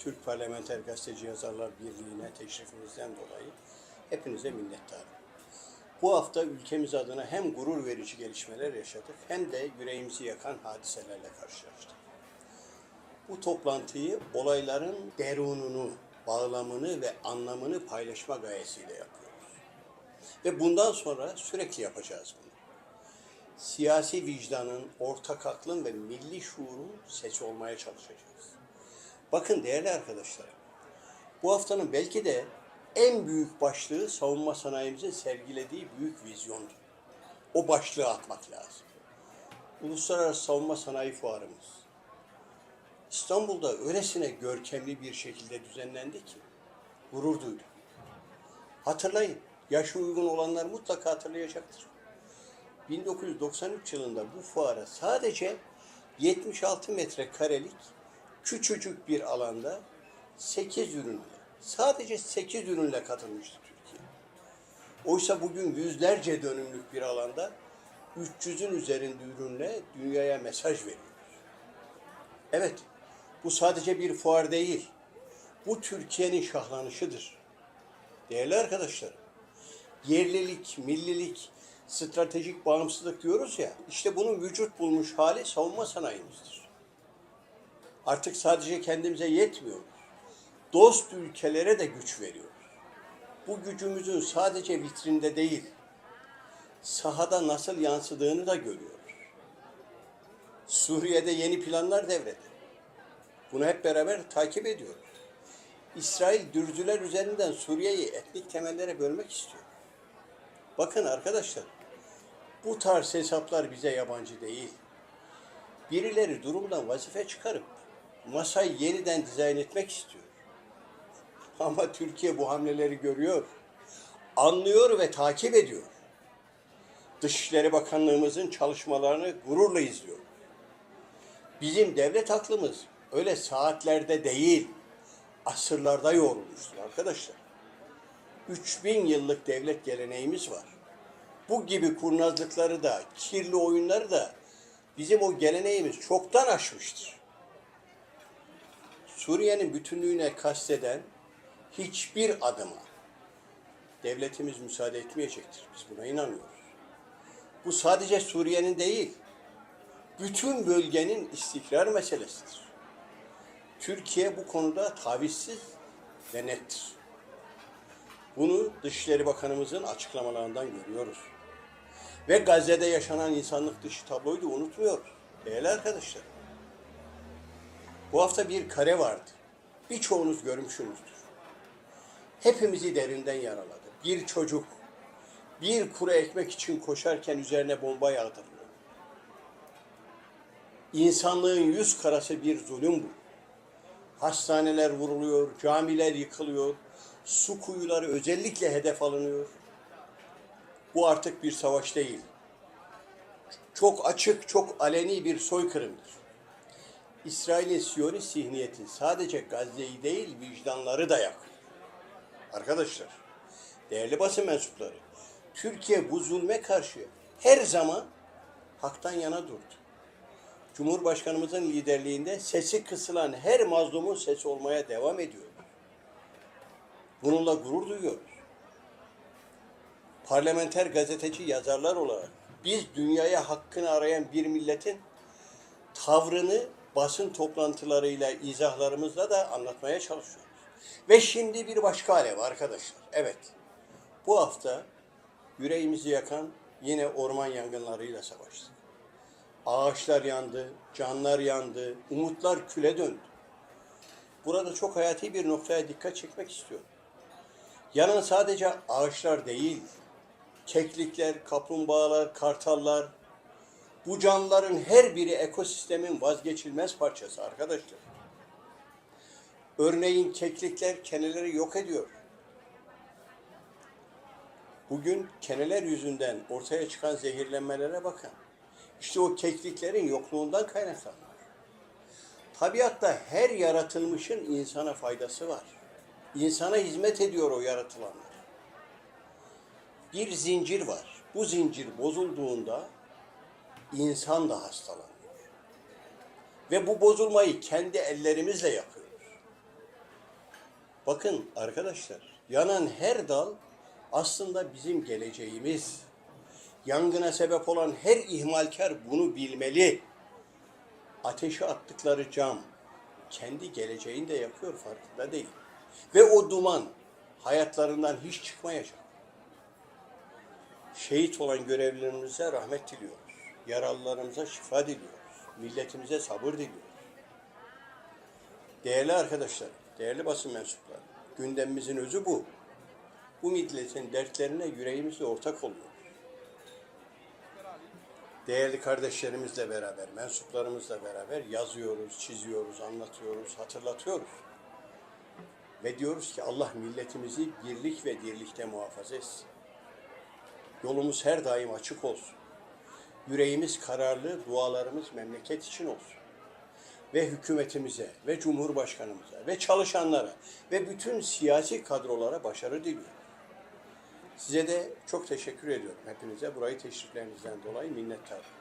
Türk Parlamenter Gazeteci Yazarlar Birliği'ne teşrifinizden dolayı hepinize minnettarım. Bu hafta ülkemiz adına hem gurur verici gelişmeler yaşadık hem de yüreğimizi yakan hadiselerle karşılaştık. Bu toplantıyı olayların derununu, bağlamını ve anlamını paylaşma gayesiyle yapıyoruz. Ve bundan sonra sürekli yapacağız bunu. Siyasi vicdanın, ortak aklın ve milli şuurun sesi olmaya çalışacağız. Bakın değerli arkadaşlar, bu haftanın belki de en büyük başlığı savunma sanayimizin sergilediği büyük vizyondu. O başlığı atmak lazım. Uluslararası Savunma Sanayi Fuarımız. İstanbul'da öylesine görkemli bir şekilde düzenlendi ki gurur duydum. Hatırlayın, yaşı uygun olanlar mutlaka hatırlayacaktır. 1993 yılında bu fuara sadece 76 metrekarelik küçücük bir alanda 8 ürünle, sadece 8 ürünle katılmıştı Türkiye. Oysa bugün yüzlerce dönümlük bir alanda 300'ün üzerinde ürünle dünyaya mesaj veriyoruz. Evet, bu sadece bir fuar değil. Bu Türkiye'nin şahlanışıdır. Değerli arkadaşlar, yerlilik, millilik, stratejik bağımsızlık diyoruz ya, işte bunun vücut bulmuş hali savunma sanayimizdir. Artık sadece kendimize yetmiyoruz. Dost ülkelere de güç veriyoruz. Bu gücümüzün sadece vitrinde değil, sahada nasıl yansıdığını da görüyoruz. Suriye'de yeni planlar devrede. Bunu hep beraber takip ediyoruz. İsrail dürzüler üzerinden Suriye'yi etnik temellere bölmek istiyor. Bakın arkadaşlar, bu tarz hesaplar bize yabancı değil. Birileri durumdan vazife çıkarıp masayı yeniden dizayn etmek istiyor. Ama Türkiye bu hamleleri görüyor, anlıyor ve takip ediyor. Dışişleri Bakanlığımızın çalışmalarını gururla izliyor. Bizim devlet aklımız öyle saatlerde değil, asırlarda yoğrulmuştur arkadaşlar. 3000 yıllık devlet geleneğimiz var. Bu gibi kurnazlıkları da, kirli oyunları da bizim o geleneğimiz çoktan aşmıştır. Suriye'nin bütünlüğüne kasteden hiçbir adıma devletimiz müsaade etmeyecektir. Biz buna inanıyoruz. Bu sadece Suriye'nin değil, bütün bölgenin istikrar meselesidir. Türkiye bu konuda tavizsiz ve nettir. Bunu Dışişleri Bakanımızın açıklamalarından görüyoruz. Ve Gazze'de yaşanan insanlık dışı tabloyu da unutmuyoruz. Değerli arkadaşlar. Bu hafta bir kare vardı. Birçoğunuz görmüşsünüzdür. Hepimizi derinden yaraladı. Bir çocuk bir kuru ekmek için koşarken üzerine bomba yağdırılıyor. İnsanlığın yüz karası bir zulüm bu. Hastaneler vuruluyor, camiler yıkılıyor, su kuyuları özellikle hedef alınıyor. Bu artık bir savaş değil. Çok açık, çok aleni bir soykırımdır. İsrail'in Siyonist zihniyeti sadece Gazze'yi değil vicdanları da yakıyor. Arkadaşlar, değerli basın mensupları, Türkiye bu zulme karşı her zaman haktan yana durdu. Cumhurbaşkanımızın liderliğinde sesi kısılan her mazlumun sesi olmaya devam ediyor. Bununla gurur duyuyoruz. Parlamenter gazeteci yazarlar olarak biz dünyaya hakkını arayan bir milletin tavrını basın toplantılarıyla, izahlarımızla da anlatmaya çalışıyoruz. Ve şimdi bir başka alev arkadaşlar. Evet, bu hafta yüreğimizi yakan yine orman yangınlarıyla savaştık. Ağaçlar yandı, canlar yandı, umutlar küle döndü. Burada çok hayati bir noktaya dikkat çekmek istiyorum. Yanan sadece ağaçlar değil, keklikler, kaplumbağalar, kartallar, bu canlıların her biri ekosistemin vazgeçilmez parçası arkadaşlar. Örneğin keklikler keneleri yok ediyor. Bugün keneler yüzünden ortaya çıkan zehirlenmelere bakın. İşte o kekliklerin yokluğundan kaynaklanıyor. Tabiatta her yaratılmışın insana faydası var. İnsana hizmet ediyor o yaratılanlar. Bir zincir var. Bu zincir bozulduğunda insan da hastalanıyor. Ve bu bozulmayı kendi ellerimizle yapıyoruz. Bakın arkadaşlar, yanan her dal aslında bizim geleceğimiz. Yangına sebep olan her ihmalkar bunu bilmeli. Ateşe attıkları cam kendi geleceğini de yakıyor farkında değil. Ve o duman hayatlarından hiç çıkmayacak. Şehit olan görevlilerimize rahmet diliyoruz. Yaralılarımıza şifa diliyoruz. Milletimize sabır diliyoruz. Değerli arkadaşlar, değerli basın mensupları, gündemimizin özü bu. Bu milletin dertlerine yüreğimizle ortak oluyor. Değerli kardeşlerimizle beraber, mensuplarımızla beraber yazıyoruz, çiziyoruz, anlatıyoruz, hatırlatıyoruz. Ve diyoruz ki Allah milletimizi birlik ve dirlikte muhafaza etsin. Yolumuz her daim açık olsun. Yüreğimiz kararlı, dualarımız memleket için olsun ve hükümetimize ve cumhurbaşkanımıza ve çalışanlara ve bütün siyasi kadrolara başarı diliyorum. Size de çok teşekkür ediyorum hepinize. Burayı teşriflerinizden dolayı minnettarım.